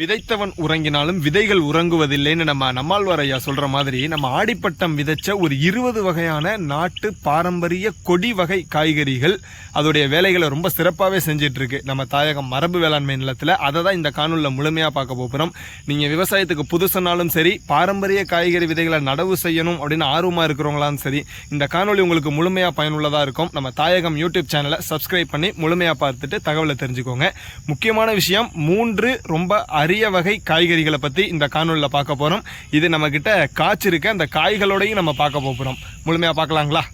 விதைத்தவன் உறங்கினாலும் விதைகள் உறங்குவதில்லைன்னு நம்ம நம்மாழ்வார் ஐயா சொல்ற மாதிரி நம்ம ஆடிப்பட்டம் விதைச்ச ஒரு இருபது வகையான நாட்டு பாரம்பரிய கொடி வகை காய்கறிகள் அதோடைய வேலைகளை ரொம்ப சிறப்பாகவே செஞ்சிட்டு இருக்கு நம்ம தாயகம் மரபு வேளாண்மை நிலத்தில் அதை தான் இந்த காணொலியில் முழுமையாக பார்க்க போகிறோம் நீங்கள் விவசாயத்துக்கு புதுசுனாலும் சரி பாரம்பரிய காய்கறி விதைகளை நடவு செய்யணும் அப்படின்னு ஆர்வமாக இருக்கிறவங்களாலும் சரி இந்த காணொலி உங்களுக்கு முழுமையாக பயனுள்ளதாக இருக்கும். நம்ம தாயகம் யூடியூப் சேனலை சப்ஸ்கிரைப் பண்ணி முழுமையாக பார்த்துட்டு தகவலை தெரிஞ்சுக்கோங்க. முக்கியமான விஷயம் மூன்று ரொம்ப அரிய வகை காய்கறிகளை பற்றி இந்த காணொலியில் பார்க்க போகிறோம் இது நம்மக்கிட்ட காய்ச்சிருக்க அந்த காய்களோடையும் நம்ம பார்க்க போகிறோம் முழுமையாக பார்க்கலாங்களா?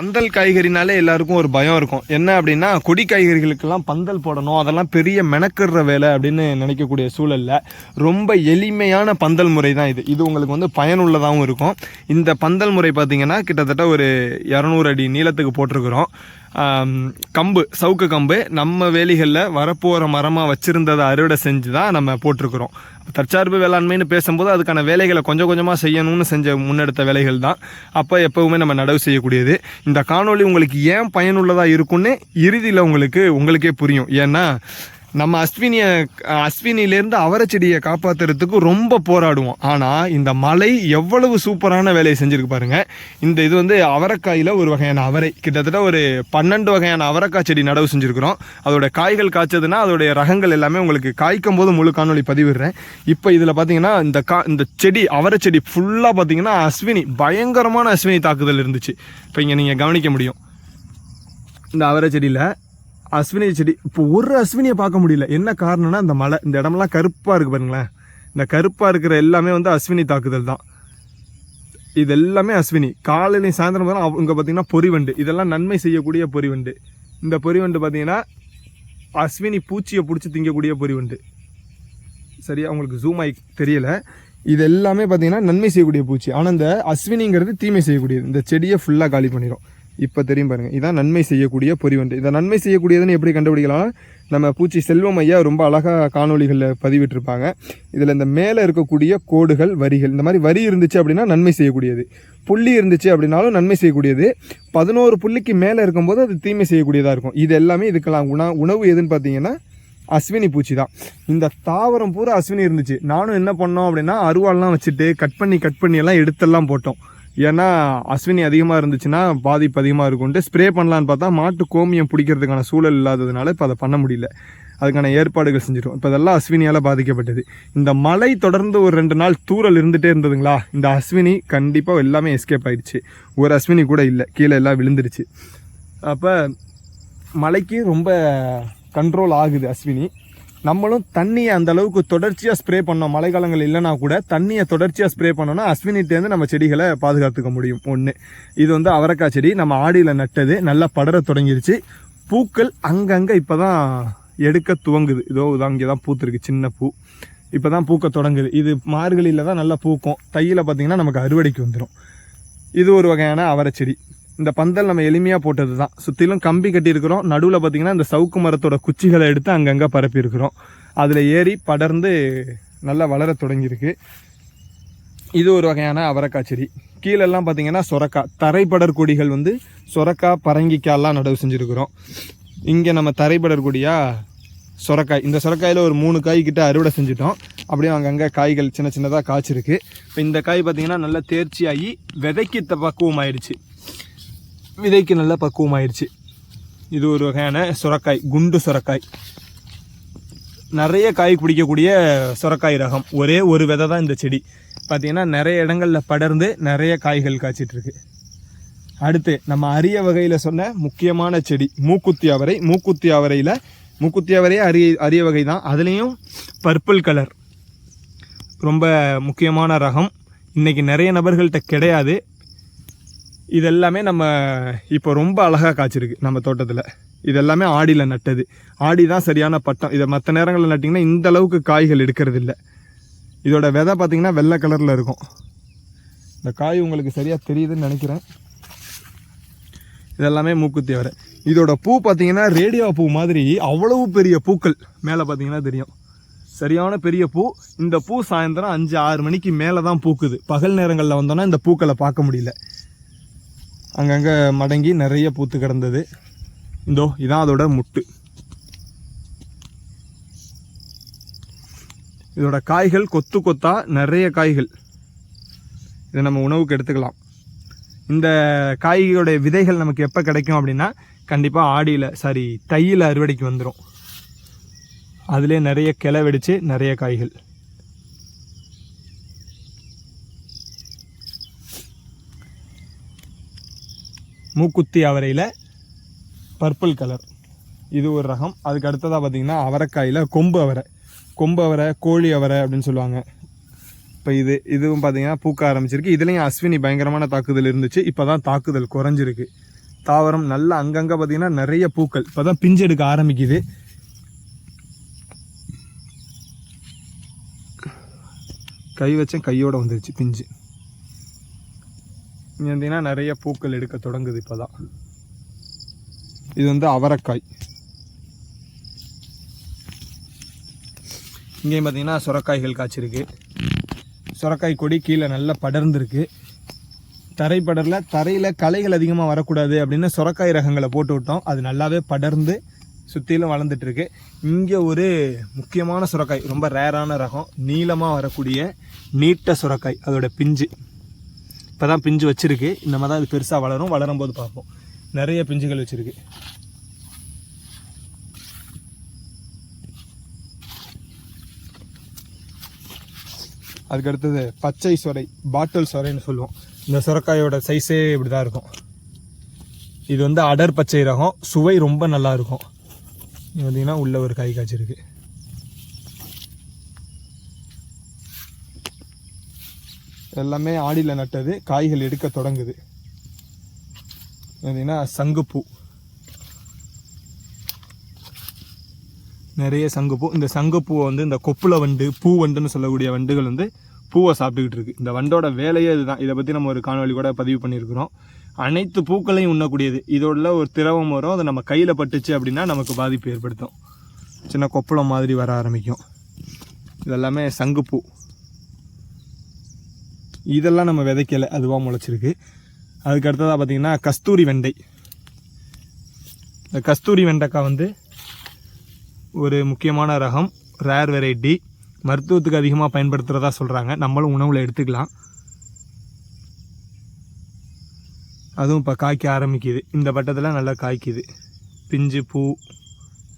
பந்தல் காய்கறினாலே எல்லாருக்கும் ஒரு பயம் இருக்கும். என்ன அப்படின்னா கொடி காய்கறிகளுக்கெல்லாம் பந்தல் போடணும். அதெல்லாம் பெரிய மெனக்கிற வேலை அப்படின்னு நினைக்கக்கூடிய சூழலில் ரொம்ப எளிமையான பந்தல் முறை தான் இது. இது உங்களுக்கு வந்து பயனுள்ளதாகவும் இருக்கும். இந்த பந்தல் முறை பார்த்தீங்கன்னா கிட்டத்தட்ட ஒரு இரநூறு அடி நீளத்துக்கு போட்டிருக்கிறோம். கம்பு சவுக்கு கம்பு நம்ம வேலிகளில் வரப்போகிற மரமாக வச்சுருந்ததை அறுவடை செஞ்சு தான் நம்ம போட்டிருக்கிறோம். தற்சார்பு வேளாண்மைன்னு பேசும்போது அதுக்கான வேலைகளை கொஞ்சம் கொஞ்சமாக செய்யணும்னு செஞ்ச முன்னெடுத்த வேலைகள் தான். அப்போ எப்போவுமே நம்ம நடவு செய்யக்கூடியது. இந்த காணொளி உங்களுக்கு ஏன் பயனுள்ளதாக இருக்கும்னு இறுதியில் உங்களுக்கு உங்களுக்கே புரியும். ஏன்னா நம்ம அஸ்வினியை அஸ்வினிலேருந்து அவரை செடியை காப்பாற்றுறதுக்கு ரொம்ப போராடுவோம். ஆனால் இந்த மலை எவ்வளவு சூப்பரான வேலையை செஞ்சுருக்கு பாருங்கள் இந்த இது வந்து அவரைக்காயில் ஒரு வகையான அவரை கிட்டத்தட்ட ஒரு பன்னெண்டு வகையான அவரைக்காய் செடி நடவு செஞ்சுருக்கிறோம். அதோடய காய்கள் காய்ச்சதுன்னா அதோடைய ரகங்கள் எல்லாமே உங்களுக்கு காய்க்கும் போது முழு காணொலி பதிவிடுறேன். இப்போ இதில் பார்த்தீங்கன்னா இந்த கா இந்த செடி அவரை செடி ஃபுல்லாக பார்த்தீங்கன்னா அஸ்வினி பயங்கரமான அஸ்வினி தாக்குதல் இருந்துச்சு. இப்போ இங்கே நீங்கள் கவனிக்க முடியும். இந்த அவரை செடியில் அஸ்வினி செடி இப்போ ஒரு அஸ்வினியை பார்க்க முடியல. என்ன காரணம்னா இந்த மலை இந்த இடமெல்லாம் கருப்பாக இருக்குது பாருங்களேன். இந்த கருப்பாக இருக்கிற எல்லாமே வந்து அஸ்வினி தாக்குதல் தான். இது எல்லாமே அஸ்வினி. காலையிலையும் சாயந்தரம் அவங்க பார்த்தீங்கன்னா பொறிவண்டு. இதெல்லாம் நன்மை செய்யக்கூடிய பொறிவண்டு. இந்த பொறிவண்டு பார்த்தீங்கன்னா அஸ்வினி பூச்சியை பிடிச்சி திங்கக்கூடிய பொறிவண்டு. சரியா? உங்களுக்கு ஜூம் ஆகி தெரியலை. இது எல்லாமே பார்த்தீங்கன்னா நன்மை செய்யக்கூடிய பூச்சி. ஆனால் இந்த அஸ்வினிங்கிறது தீமை செய்யக்கூடியது. இந்த செடியை ஃபுல்லாக காலி பண்ணிடும் இப்போ தெரியும் பாருங்கள் இதான் நன்மை செய்யக்கூடிய பொறிவண்டு இதை நன்மை செய்யக்கூடியதுன்னு எப்படி கண்டுபிடிக்கலாம்? நம்ம பூச்சி செல்வம் ஐயா ரொம்ப அழகாக காணொளிகளில் பதிவிட்டிருப்பாங்க. இதில் இந்த மேலே இருக்கக்கூடிய கோடுகள் வரிகள். இந்த மாதிரி வரி இருந்துச்சு அப்படின்னா நன்மை செய்யக்கூடியது. புள்ளி இருந்துச்சு அப்படின்னாலும் நன்மை செய்யக்கூடியது. பதினோரு புள்ளிக்கு மேலே இருக்கும்போது அது தீமை செய்யக்கூடியதாக இருக்கும். இது எல்லாமே இதுக்கெல்லாம் உண உணவு எதுன்னு பார்த்தீங்கன்னா அஸ்வினி பூச்சி தான். இந்த தாவரம் பூரா அஸ்வினி இருந்துச்சு. நானும் என்ன பண்ணோம் அப்படின்னா அருவாள்லாம் வச்சுட்டு கட் பண்ணி கட் பண்ணி எல்லாம் எடுத்தெல்லாம் போட்டோம். ஏன்னா அஸ்வினி அதிகமாக இருந்துச்சுன்னா பாதிப்பு அதிகமாக இருக்கும்ட்டு ஸ்ப்ரே பண்ணலான்னு பார்த்தா மாட்டு கோமியம் பிடிக்கிறதுக்கான சூழல் இல்லாததுனால இப்போ அதை பண்ண முடியல. அதுக்கான ஏற்பாடுகள் செஞ்சிடும் இப்போ இதெல்லாம் அஸ்வினியால் பாதிக்கப்பட்டது. இந்த மழை தொடர்ந்து ஒரு ரெண்டு நாள் தூறல் இருந்துகிட்டே இருந்ததுங்களா? இந்த அஸ்வினி கண்டிப்பாக எல்லாமே எஸ்கேப் ஆயிடுச்சு. ஒரு அஸ்வினி கூட இல்லை. கீழே எல்லாம் விழுந்துருச்சு. அப்போ மழைக்கு ரொம்ப கண்ட்ரோல் ஆகுது அஸ்வினி. நம்மளும் தண்ணியை அந்த அளவுக்கு தொடர்ச்சியாக ஸ்ப்ரே பண்ணோம். மழைக்காலங்கள் இல்லைனா கூட தண்ணியை தொடர்ச்சியாக ஸ்ப்ரே பண்ணோம்னா அஸ்வினிட்டேருந்து நம்ம செடிகளை பாதுகாத்துக்க முடியும். ஒன்று இது வந்து அவரைக்காய் செடி. நம்ம ஆடியில் நட்டது. நல்லா படர தொடங்கிருச்சு. பூக்கள் அங்கங்கே இப்போ தான் எடுக்க துவங்குது. இதோ இதான் இங்கே தான் பூத்துருக்கு. சின்ன பூ. இப்போ தான் பூக்க தொடங்குது. இது மார்கழியில் தான் நல்லா பூக்கும். தையில் பார்த்திங்கன்னா நமக்கு அறுவடைக்கு வந்துடும் இது ஒரு வகையான அவரை செடி. இந்த பந்தல் நம்ம எளிமையாக போட்டது தான் சுற்றிலும் கம்பி கட்டியிருக்கிறோம். நடுவில் பார்த்தீங்கன்னா இந்த சவுக்கு மரத்தோட குச்சிகளை எடுத்து அங்கங்கே பரப்பியிருக்கிறோம். அதில் ஏறி படர்ந்து நல்லா வளர தொடங்கியிருக்கு. இது ஒரு வகையான அவரக்காய் செடி. கீழெல்லாம் பார்த்தீங்கன்னா சொரக்காய். தரைப்படர் கொடிகள் வந்து சொரக்காய் பரங்கிக்காயெல்லாம் நடவு செஞ்சுருக்கிறோம். இங்கே நம்ம தரைப்படர் கொடியாக சொரக்காய். இந்த சொரக்காயில் ஒரு மூணு காய் கிட்ட அறுவடை செஞ்சுட்டோம். அப்படியே அங்கங்கே காய்கள் சின்ன சின்னதாக காய்ச்சிருக்கு. இப்போ இந்த காய் பார்த்தீங்கன்னா நல்லா தேர்ச்சியாகி விதைக்கு த- பக்குவம் ஆயிடுச்சு விதைக்கு நல்ல பக்குவம் ஆயிடுச்சு இது ஒரு வகையான சுரக்காய் குண்டு சுரக்காய். நிறைய காய் பிடிக்கக்கூடிய சுரக்காய் ரகம். ஒரே ஒரு விதை தான் இந்த செடி. பார்த்திங்கன்னா நிறைய இடங்களில் படர்ந்து நிறைய காய்கள் காய்ச்சிட்ருக்கு. அடுத்து நம்ம அரிய வகையில் சொன்ன முக்கியமான செடி மூக்குத்தி அவரை. மூக்குத்தி அவரையில் மூக்குத்தி அவரையே அரிய அரிய வகை தான். அதுலேயும் பர்பிள் கலர் ரொம்ப முக்கியமான ரகம். இன்றைக்கி நிறைய நபர்கள்ட்ட கிடையாது. இதெல்லாமே நம்ம இப்போ ரொம்ப அழகாக காய்ச்சிருக்கு நம்ம தோட்டத்தில். இதெல்லாமே ஆடியில் நட்டது. ஆடி தான் சரியான பட்டம். இதை மற்ற நேரங்களில் நட்டிங்கன்னா இந்த அளவுக்கு காய்கள் எடுக்கிறது இல்லை இதோட விதை பார்த்திங்கன்னா வெள்ளை கலரில் இருக்கும். இந்த காய் உங்களுக்கு சரியாக தெரியுதுன்னு நினைக்கிறேன். இதெல்லாமே மூக்குத்தி வர. இதோட பூ பார்த்தீங்கன்னா ரேடியோ பூ மாதிரி அவ்வளவு பெரிய பூக்கள் மேலே பார்த்தீங்கன்னா தெரியும். சரியான பெரிய பூ. இந்த பூ சாயந்தரம் அஞ்சு ஆறு மணிக்கு மேலே தான் பூக்குது. பகல் நேரங்களில் வந்தோன்னா இந்த பூக்களை பார்க்க முடியல. அங்கங்கே மடங்கி நிறைய பூத்து கிடந்தது. இந்தோ இதான் அதோட முட்டு. இதோட காய்கள் கொத்து கொத்தா நிறைய காய்கள். இதை நம்ம உணவுக்கு எடுத்துக்கலாம். இந்த காய்களுடைய விதைகள் நமக்கு எப்போ கிடைக்கும் அப்படின்னா கண்டிப்பாக ஆடியில் சாரி தையில் அறுவடைக்கு வந்துடும் அதிலே நிறைய கிளை வெடிச்சு நிறைய காய்கள். மூக்குத்தி அவரையில் பர்பிள் கலர் இது ஒரு ரகம். அதுக்கு அடுத்ததாக பார்த்தீங்கன்னா அவரைக்காயில் கொம்பு அவரை. கொம்பு அவரை கோழி அவரை அப்படின்னு சொல்லுவாங்க. இப்போ இது இதுவும் பார்த்தீங்கன்னா பூக்க ஆரம்பிச்சிருக்கு. இதுலேயும் அஸ்வினி பயங்கரமான தாக்குதல் இருந்துச்சு. இப்போ தான் தாக்குதல் குறைஞ்சிருக்கு. தாவரம் நல்லா அங்கங்கே பார்த்தீங்கன்னா நிறைய பூக்கள். இப்போ தான் பிஞ்சு எடுக்க ஆரம்பிக்குது. கை வச்சேன் கையோடு வந்துருச்சு பிஞ்சு. இங்கே வந்தீங்கன்னா நிறைய பூக்கள் எடுக்க தொடங்குது இப்போ தான் இது வந்து அவரைக்காய். இங்கேயும் பார்த்தீங்கன்னா சுரக்காய்கள் காய்ச்சிருக்கு. சுரக்காய் கொடி கீழே நல்லா படர்ந்துருக்கு. தரை படரில் தரையில் களைகள் அதிகமாக வரக்கூடாது அப்படின்னு சுரக்காய் ரகங்களை போட்டு விட்டோம். அது நல்லாவே படர்ந்து சுற்றிலும் வளர்ந்துட்டுருக்கு. இங்கே ஒரு முக்கியமான சுரக்காய் ரொம்ப ரேரான ரகம் நீளமாக வரக்கூடிய நீட்ட சுரக்காய் அதோட பிஞ்சு. இப்போ தான் பிஞ்சு வச்சுருக்கு. இந்த மாதிரி தான் இது பெருசாக வளரும். வளரும் போது பார்ப்போம். நிறைய பிஞ்சுகள் வச்சுருக்கு. அதுக்கு அடுத்தது பச்சை சொரை பாட்டில் சொரைன்னு சொல்லுவோம். இந்த சுரக்காயோட சைஸே இப்படி தான் இருக்கும். இது வந்து அடர் பச்சை ரகம். சுவை ரொம்ப நல்லா இருக்கும். இது பார்த்தீங்கன்னா உள்ள ஒரு காய் காய்ச்சிருக்கு. எல்லாமே ஆடியில் நட்டது காய்கள் எடுக்க தொடங்குது. பார்த்தீங்கன்னா சங்குப்பூ. நிறைய சங்குப்பூ. இந்த சங்குப்பூவை வந்து இந்த கொப்புள வண்டு பூ வண்டுன்னு சொல்லக்கூடிய வண்டுகள் வந்து பூவை சாப்பிட்டுக்கிட்டு இருக்கு. இந்த வண்டோட வேலையே இதுதான். இதை பற்றி நம்ம ஒரு காணொலி கூட பதிவு பண்ணியிருக்கிறோம். அனைத்து பூக்களையும் உண்ணக்கூடியது. இதோட ஒரு திரவம் வரும். அது நம்ம கையில் பட்டுச்சு அப்படின்னா நமக்கு பாதிப்பு ஏற்படுத்தும். சின்ன கொப்பளம் மாதிரி வர ஆரம்பிக்கும். இதெல்லாமே சங்குப்பூ. இதெல்லாம் நம்ம விதைக்கலை அதுவாக முளைச்சிருக்கு. அதுக்கு அடுத்ததாக பார்த்தீங்கன்னா கஸ்தூரி வெண்டை. இந்த கஸ்தூரி வெண்டைக்காய் வந்து ஒரு முக்கியமான ரகம் ரேர் வெரைட்டி மருத்துவத்துக்கு அதிகமாக பயன்படுத்துகிறதா சொல்கிறாங்க நம்மளும் உணவில் எடுத்துக்கலாம். அதுவும் இப்போ காய்க்க ஆரம்பிக்குது. இந்த பட்டத்தில் நல்லா காய்க்குது. பிஞ்சு பூ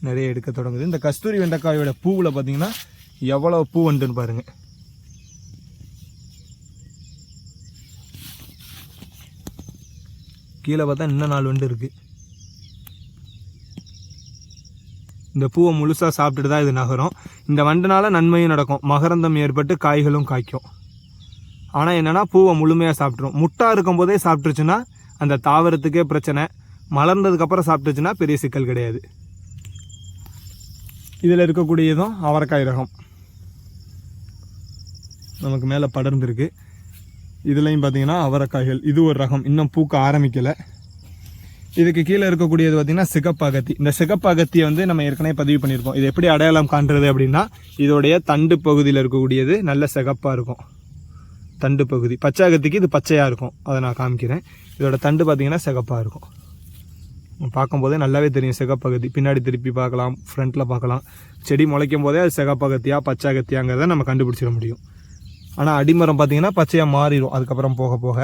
நிறைய எடுக்க தொடங்குது. இந்த கஸ்தூரி வெண்டைக்காயோட பூவில் பார்த்தீங்கன்னா எவ்வளோ பூ வந்துன்னு பாருங்கள் கீழே பார்த்தா இன்னும் நாலு வண்டு இருக்குது இந்த பூவை முழுசாக சாப்பிட்டுட்டு தான் இது நகரும். இந்த வண்டுனால நன்மையும் நடக்கும். மகரந்தம் ஏற்பட்டு காய்களும் காய்க்கும். ஆனால் என்னென்னா பூவை முழுமையாக சாப்பிட்ரும் முட்டா இருக்கும்போதே சாப்பிட்டுருச்சுன்னா அந்த தாவரத்துக்கே பிரச்சனை. மலர்ந்ததுக்கப்புறம் சாப்பிட்டுச்சுன்னா பெரிய சிக்கல் கிடையாது. இதில் இருக்கக்கூடியதும் அவரைக்காய் ரகம். நமக்கு மேலே படர்ந்துருக்கு. இதுலேயும் பார்த்தீங்கன்னா அவரைக்காய்கள். இது ஒரு ரகம். இன்னும் பூக்க ஆரம்பிக்கலை. இதுக்கு கீழே இருக்கக்கூடியது பார்த்தீங்கன்னா சிகப்பாகத்தி. இந்த சிகப்பாகத்தியை வந்து நம்ம ஏற்கனவே பதிவு பண்ணியிருக்கோம். இது எப்படி அடையாளம் காண்றது அப்படின்னா இதோடைய தண்டு பகுதியில் இருக்கக்கூடியது நல்ல சிகப்பாக இருக்கும். தண்டு பகுதி. பச்சாகத்திக்கு இது பச்சையாக இருக்கும். அதை நான் காமிக்கிறேன். இதோட தண்டு பார்த்திங்கன்னா சிகப்பாக இருக்கும். பார்க்கும்போதே நல்லாவே தெரியும் சிகப்பகத்தி. பின்னாடி திருப்பி பார்க்கலாம் ஃப்ரண்ட்டில் பார்க்கலாம். செடி முளைக்கும் போதே அது சிகப்பகத்தியா பச்சாகத்தியாங்கிறத நம்ம கண்டுபிடிச்சிட முடியும். ஆனால் அடிமரம் பார்த்தீங்கன்னா பச்சையாக மாறிடும். அதுக்கப்புறம் போக போக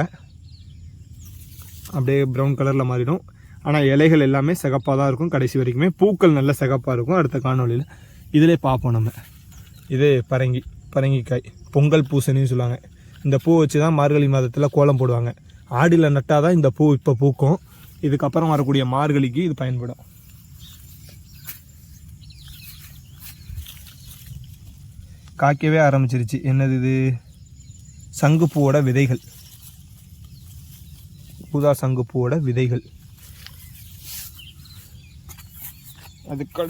அப்படியே ப்ரௌன் கலரில் மாறிடும். ஆனால் இலைகள் எல்லாமே சிகப்பாக தான் இருக்கும் கடைசி வரைக்குமே. பூக்கள் நல்ல சிகப்பாக இருக்கும். அடுத்த காணொலியில் இதிலே பார்ப்போம் நம்ம. இது பரங்கி பரங்கிக்காய் பொங்கல் பூசணின்னு சொல்லுவாங்க. இந்த பூ வச்சு தான் மார்கழி மாதத்தில் கோலம் போடுவாங்க. ஆடியில் நட்டால் தான் இந்த பூ இப்போ பூக்கும். இதுக்கப்புறம் வரக்கூடிய மார்கழிக்கு இது பயன்படும். காய்க்கவே ஆரம்பிச்சிருச்சு. என்னது இது? சங்குப்பூவோட விதைகள். பூதா சங்குப்பூவோட விதைகள். அதுக்கு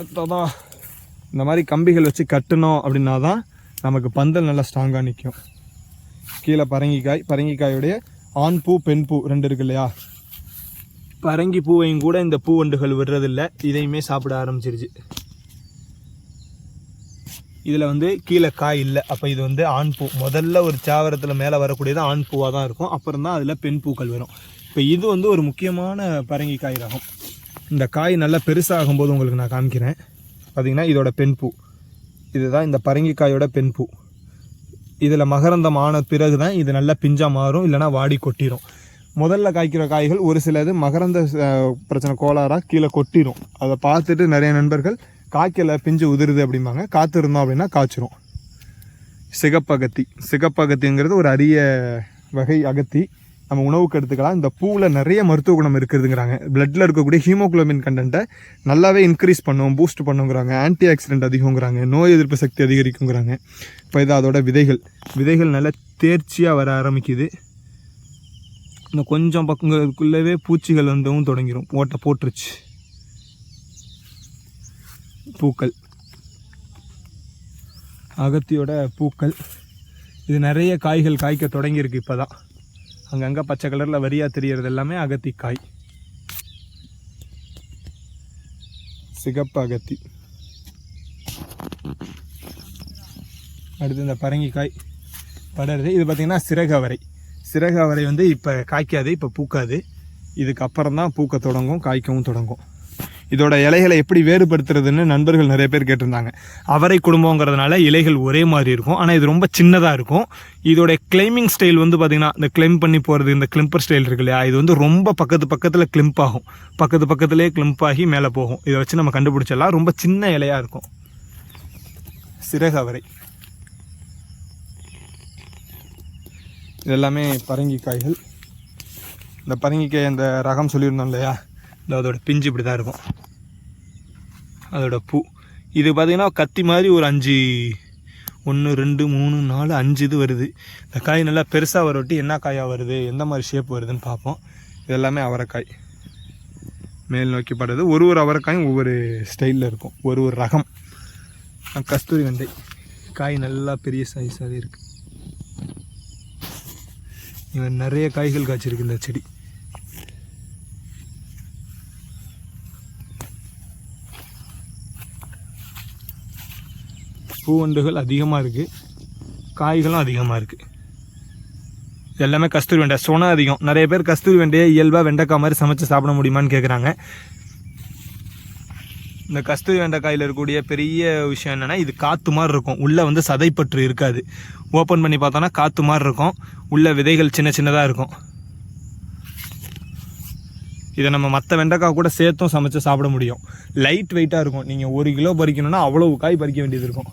இந்த மாதிரி கம்பிகள் வச்சு கட்டணும் அப்படின்னா தான் நமக்கு பந்தல் நல்லா ஸ்ட்ராங்காக நிற்கும் கீழே பரங்கிக்காய் பரங்கிக்காயுடைய ஆண் பூ பெண் பூ ரெண்டு இருக்கு இல்லையா? பரங்கி பூவையும் கூட இந்த பூவண்டுகள் விடுறதில்ல. இதையுமே சாப்பிட ஆரம்பிச்சிருச்சு. இதில் வந்து கீழே காய் இல்லை. அப்போ இது வந்து ஆண் பூ. முதல்ல ஒரு சாவரத்தில் மேலே வரக்கூடியது ஆண் பூவாக தான் இருக்கும். அப்புறம் தான் அதில் பெண் பூக்கள் வரும். இப்போ இது வந்து ஒரு முக்கியமான பரங்கிக்காய் ரகம் இந்த காய் நல்லா பெருசாகும் போது உங்களுக்கு நான் காமிக்கிறேன். பார்த்தீங்கன்னா இதோட பெண் பூ. இதுதான் இந்த பரங்கிக்காயோட பெண் பூ. இதில் மகரந்தம் ஆன பிறகு தான் இது நல்லா பிஞ்சா மாறும் இல்லைன்னா வாடி கொட்டிடும் முதல்ல காய்க்கிற காய்கள் ஒரு சிலது மகரந்த பிரச்சனை கோளாறாக கீழே கொட்டிடும் அதை பார்த்துட்டு நிறைய நண்பர்கள் காய்க்கல பிஞ்சு உதிருது அப்படிம்பாங்க. காற்று இருந்தோம் அப்படின்னா காய்ச்சிரும். சிகப்பகத்தி. சிகப்பகத்திங்கிறது ஒரு அரிய வகை அகத்தி. நம்ம உணவுக்கு எடுத்துக்கலாம். இந்த பூவில் நிறைய மருத்துவ குணம் இருக்குதுங்கிறாங்க. பிளட்டில் இருக்கக்கூடிய ஹீமோகுளோபின் கண்டென்ட்டை நல்லாவே இன்க்ரீஸ் பண்ணும் பூஸ்ட் பண்ணுங்கிறாங்க. ஆன்டி ஆக்சிடென்ட் அதிகங்கிறாங்க நோய் எதிர்ப்பு சக்தி அதிகரிக்குங்கிறாங்க. இப்போ இது அதோட விதைகள். விதைகள் நல்லா தேர்ச்சியாக வர ஆரம்பிக்குது. இன்னும் கொஞ்சம் பக்கங்களுக்குள்ளவே பூச்சிகள் வந்துவும் தொடங்கிரும். ஓட்டை போட்டுருச்சு. பூக்கள். அகத்தியோட பூக்கள். இது நிறைய காய்கள் காய்க்க தொடங்கியிருக்கு இப்போ தான் அங்கங்கே பச்சை கலரில் வரியாக தெரியறது எல்லாமே அகத்தி காய். சிகப்பு அகத்தி. அடுத்து இந்த பரங்கிக்காய் படருது இது பார்த்திங்கன்னா சிறகவரை சிறகவரை வந்து இப்போ காய்க்காது இப்போ பூக்காது. இதுக்கப்புறம் தான் பூக்க தொடங்கும் காய்க்கவும் தொடங்கும். இதோட இலைகளை எப்படி வேறுபடுத்துறதுன்னு நண்பர்கள் நிறைய பேர் கேட்டிருந்தாங்க. அவரை குடும்பங்கிறதுனால இலைகள் ஒரே மாதிரி இருக்கும். ஆனால் இது ரொம்ப சின்னதாக இருக்கும். இதோட கிளைமிங் ஸ்டைல் வந்து பார்த்திங்கன்னா இந்த கிளைம் பண்ணி போகிறது இந்த கிளிம்பர் ஸ்டைல் இருக்கு இல்லையா? இது வந்து ரொம்ப பக்கத்து பக்கத்தில் கிளிம்ப் ஆகும். பக்கத்து பக்கத்துலேயே கிளிம்ப் ஆகி மேலே போகும். இதை வச்சு நம்ம கண்டுபிடிச்சிடலாம். ரொம்ப சின்ன இலையாக இருக்கும். சிறகு அவரை. இது எல்லாமே பரங்கிக்காய்கள். இந்த பரங்கிக்காய் அந்த ரகம் சொல்லியிருந்தோம் இல்லையா? இந்த அதோட பிஞ்சு இப்படி தான் இருக்கும். அதோட பூ. இது பார்த்திங்கன்னா கத்தி மாதிரி ஒரு அஞ்சு ஒன்று ரெண்டு மூணு நாலு அஞ்சு இது வருது. இந்த காய் நல்லா பெருசாக வரொட்டி என்ன காயாக வருது எந்த மாதிரி ஷேப் வருதுன்னு பார்ப்போம். இது எல்லாமே அவரைக்காய். மேல் நோக்கி படுறது ஒரு ஒரு அவரைக்காயும் ஒவ்வொரு ஸ்டைலில் இருக்கும். ஒரு ஒரு ரகம். கஸ்தூரி வெண்டை. காய் நல்லா பெரிய சைஸாகவே இருக்குது இவன் நிறைய காய்கள் காய்ச்சிருக்கு இந்த செடி. பூவண்டுகள் அதிகமாக இருக்குது காய்களும் அதிகமாக இருக்குது எல்லாமே கஸ்தூரி வெண்டை சொன அதிகம். நிறைய பேர் கஸ்தூரி வெண்டையை இயல்பாக வெண்டைக்காய் மாதிரி சமைச்சு சாப்பிட முடியுமான்னு கேட்குறாங்க இந்த கஸ்தூரி வெண்டைக்காயில் இருக்கக்கூடிய பெரிய விஷயம் என்னென்னா இது காற்று மாதிரி இருக்கும். உள்ளே வந்து சதைப்பற்று இருக்காது. ஓப்பன் பண்ணி பார்த்தோன்னா காற்று மாதிரி இருக்கும். உள்ளே விதைகள் சின்ன சின்னதாக இருக்கும். இதை நம்ம மற்ற வெண்டைக்காய் கூட சேர்த்தும் சமைச்சு சாப்பிட முடியும். லைட் வெயிட்டாக இருக்கும். நீங்கள் ஒரு கிலோ பறிக்கணும்னா அவ்வளோ காய் பறிக்க வேண்டியது இருக்கும்.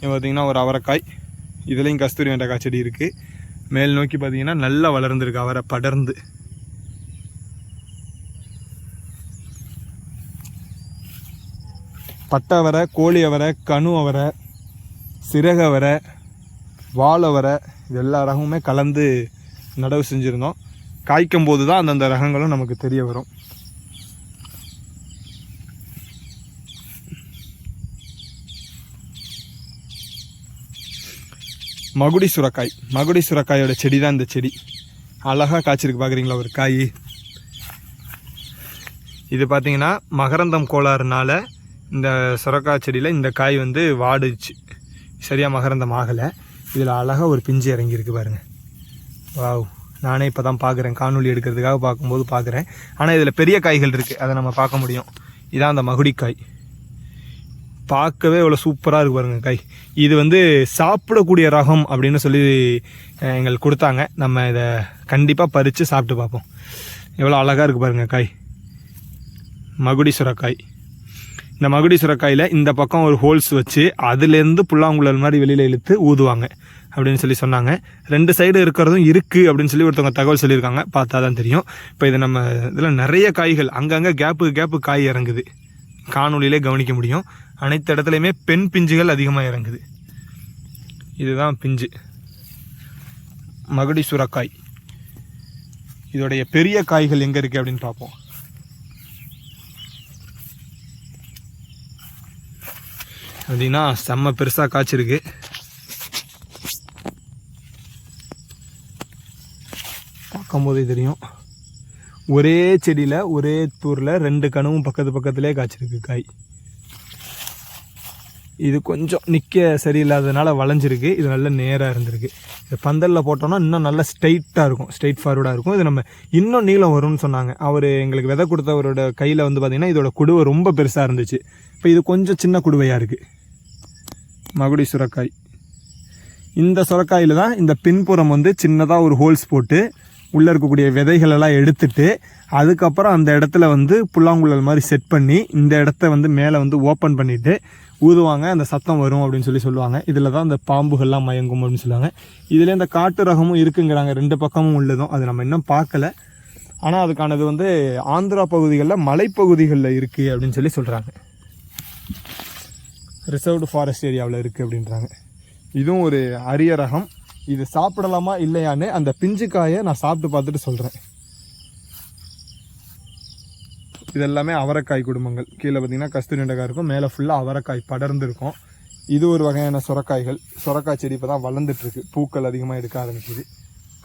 இது பார்த்தீங்கன்னா ஒரு அவரைக்காய். இதுலேயும் கஸ்தூரி வெண்டைக்காய் செடி இருக்குது மேல் நோக்கி பார்த்தீங்கன்னா நல்லா வளர்ந்துருக்கு அவரை படர்ந்து. பட்டை அவரை கோழி அவரை கணு அவரை சிறகு அவரை வால் அவரை இது எல்லா ரகமுமே கலந்து நடவு செஞ்சுருந்தோம். காய்க்கும் போது தான் அந்தந்த ரகங்களும் நமக்கு தெரிய வரும். மகுடி சுரக்காய் மகுடி சுரக்காயோட செடி தான் இந்த செடி. அழகாக காய்ச்சிருக்கு பார்க்குறீங்களா ஒரு காய்? இது பார்த்திங்கன்னா மகரந்தம் கோளாறுனால இந்த சுரக்காய் செடியில் இந்த காய் வந்து வாடுச்சு. சரியாக மகரந்தம் ஆகலை. இதில் அழகாக ஒரு பிஞ்சு இறங்கியிருக்கு பாருங்கள் வாவ். நானே இப்போ தான் பார்க்குறேன் காணொளி எடுக்கிறதுக்காக பார்க்கும்போது பார்க்குறேன் ஆனால் இதில் பெரிய காய்கள் இருக்குது அதை நம்ம பார்க்க முடியும். இதான் அந்த மகுடிக்காய். பார்க்கவே இவ்வளோ சூப்பராக இருக்கு பாருங்கள் கை. இது வந்து சாப்பிடக்கூடிய ரகம் அப்படின்னு சொல்லி எங்களுக்கு கொடுத்தாங்க. நம்ம இதை கண்டிப்பாக பறித்து சாப்பிட்டு பார்ப்போம். எவ்வளோ அழகாக இருக்குது பாருங்கள் காய் மகுடி சுரக்காய். இந்த மகுடி சுரக்காயில் இந்த பக்கம் ஒரு ஹோல்ஸ் வச்சு அதுலேருந்து புல்லாங்குழல் மாதிரி வெளியில் இழுத்து ஊதுவாங்க அப்படின்னு சொல்லி சொன்னாங்க. ரெண்டு சைடு இருக்கிறதும் இருக்குது அப்படின்னு சொல்லி ஒருத்தவங்க தகவல் சொல்லியிருக்காங்க. பார்த்தா தான் தெரியும். இப்போ இது நம்ம இதில் நிறைய காய்கள் அங்கங்கே கேப்பு கேப்பு காய் இறங்குது. காணொலியிலே கவனிக்க முடியும். அனைத்து இடத்துலையுமே பெண் பிஞ்சுகள் அதிகமாக இறங்குது. இதுதான் பிஞ்சு. மகுடி சுரக்காய். இதோடைய பெரிய காய்கள் எங்கே இருக்குது அப்படின்னு பார்ப்போம். அப்படின்னா செம்ம பெருசாக காய்ச்சிருக்கு. பார்க்கும்போதே தெரியும். ஒரே செடியில் ஒரே தூரில் ரெண்டு கனவும் பக்கத்து பக்கத்துலேயே காய்ச்சிருக்கு காய். இது கொஞ்சம் நிற்க சரியில்லாததுனால வளைஞ்சிருக்கு. இது நல்ல நேராக இருந்திருக்கு. இது பந்தலில் போட்டோம்னா இன்னும் நல்லா ஸ்ட்ரைட்டாக இருக்கும். ஸ்ட்ரைட் ஃபார்வர்டாக இருக்கும். இது நம்ம இன்னும் நீளம் வரும்னு சொன்னாங்க. அவர் எங்களுக்கு விதை கொடுத்தவரோட கையில் வந்து பார்த்திங்கன்னா இதோட குடுவை ரொம்ப பெருசாக இருந்துச்சு. இப்போ இது கொஞ்சம் சின்ன குடுவையாக இருக்குது மகுடி சுரக்காய். இந்த சுரக்காயில் தான் இந்த பின்புறம் வந்து சின்னதாக ஒரு ஹோல்ஸ் போட்டு உள்ளே இருக்கக்கூடிய விதைகள் எல்லாம் எடுத்துட்டு அதுக்கப்புறம் அந்த இடத்துல வந்து புல்லாங்குழல் மாதிரி செட் பண்ணி இந்த இடத்த வந்து மேலே வந்து ஓப்பன் பண்ணிவிட்டு ஊதுவாங்க அந்த சத்தம் வரும் அப்படின்னு சொல்லி சொல்லுவாங்க. இதில் தான் அந்த பாம்புகள்லாம் மயங்கும் அப்படின்னு சொல்லுவாங்க. இதில் இந்த காட்டு ரகமும் இருக்குங்கிறாங்க. ரெண்டு பக்கமும் உள்ளதும். அது நம்ம இன்னும் பார்க்கல. ஆனால் அதுக்கானது வந்து ஆந்திரா பகுதிகளில் மலைப்பகுதிகளில் இருக்குது அப்படின்னு சொல்லி சொல்கிறாங்க ரிசர்வ்டு ஃபாரஸ்ட் ஏரியாவில் இருக்குது அப்படின்றாங்க. இதுவும் ஒரு அரிய ரகம். இது சாப்பிடலாமா இல்லையான்னு அந்த பிஞ்சு காயை நான் சாப்பிட்டு பார்த்துட்டு சொல்கிறேன் இதெல்லாமே அவரைக்காய் குடும்பங்கள். கீழே பார்த்தீங்கன்னா கஸ்தூரி வெண்டைக்காய் இருக்கும். மேலே ஃபுல்லாக அவரைக்காய் படர்ந்து இருக்கும் இது ஒரு வகையான சுரக்காய்கள். சுரக்காய் செடி இப்போ தான் வளர்ந்துட்டுருக்கு பூக்கள் அதிகமாக எடுக்க ஆரம்பிக்குது.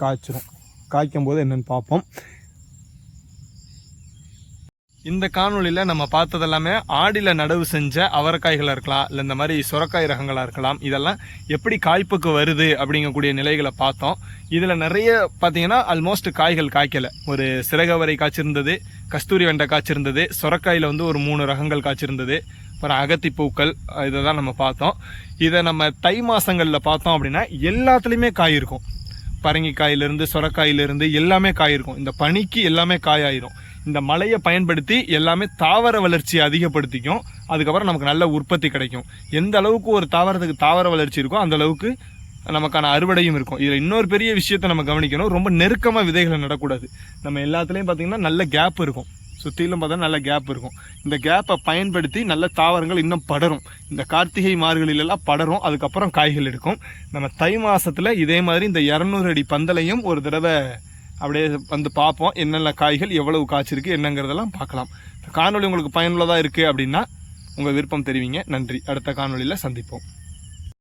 காய்ச்சிரும். காய்க்கும் போது என்னென்னு பார்ப்போம். இந்த காணொளியில் நம்ம பார்த்தது எல்லாமே ஆடியில் நடவு செஞ்ச அவரைக்காய்களாக இருக்கலாம் இல்லை இந்த மாதிரி சுரக்காய் ரகங்களாக இருக்கலாம். இதெல்லாம் எப்படி காய்ப்புக்கு வருது அப்படிங்கக்கூடிய நிலைகளை பார்த்தோம். இதில் நிறைய பார்த்தீங்கன்னா ஆல்மோஸ்ட் காய்கள் காய்க்கலை. ஒரு சிறகவரை காய்ச்சிருந்தது கஸ்தூரி வெண்டை காய்ச்சிருந்தது சுரக்காயில் வந்து ஒரு மூணு ரகங்கள் காய்ச்சிருந்தது அப்புறம் அகத்தி பூக்கள் இதை தான் நம்ம பார்த்தோம். இதை நம்ம தை மாதங்களில் பார்த்தோம் அப்படின்னா எல்லாத்துலேயுமே காய் இருக்கும். பரங்கிக்காயிலிருந்து சுரக்காயிலிருந்து எல்லாமே காய் இருக்கும். இந்த பனிக்கு எல்லாமே காயாயிரும். இந்த மழையை பயன்படுத்தி எல்லாமே தாவர வளர்ச்சியை அதிகப்படுத்திக்கும். அதுக்கப்புறம் நமக்கு நல்ல உற்பத்தி கிடைக்கும். எந்த அளவுக்கு ஒரு தாவரத்துக்கு தாவர வளர்ச்சி இருக்கோ அந்த அளவுக்கு நமக்கான அறுவடையும் இருக்கும். இதில் இன்னொரு பெரிய விஷயத்தை நம்ம கவனிக்கணும். ரொம்ப நெருக்கமாக விதைகளை நடக்கூடாது. நம்ம எல்லாத்துலேயும் பார்த்தீங்கன்னா நல்ல கேப் இருக்கும். சுற்றிலும் பார்த்தா நல்ல கேப் இருக்கும். இந்த கேப்பை பயன்படுத்தி நல்ல தாவரங்கள் இன்னும் படரும். இந்த கார்த்திகை மார்கழிலெல்லாம் படரும். அதுக்கப்புறம் காய்கள் எடுக்கும். நம்ம தை மாதத்தில் இதே மாதிரி இந்த இரநூறு அடி பந்தலையும் ஒரு தடவை அப்படியே வந்து பார்ப்போம். என்னென்ன காய்கள் எவ்வளவு காய்ச்சிருக்கு என்னங்கிறதெல்லாம் பார்க்கலாம். காணொலி உங்களுக்கு பயனுள்ளதாக இருக்குது அப்படின்னா உங்கள் விருப்பம் தெரிவிங்க. நன்றி. அடுத்த காணொளியில் சந்திப்போம்.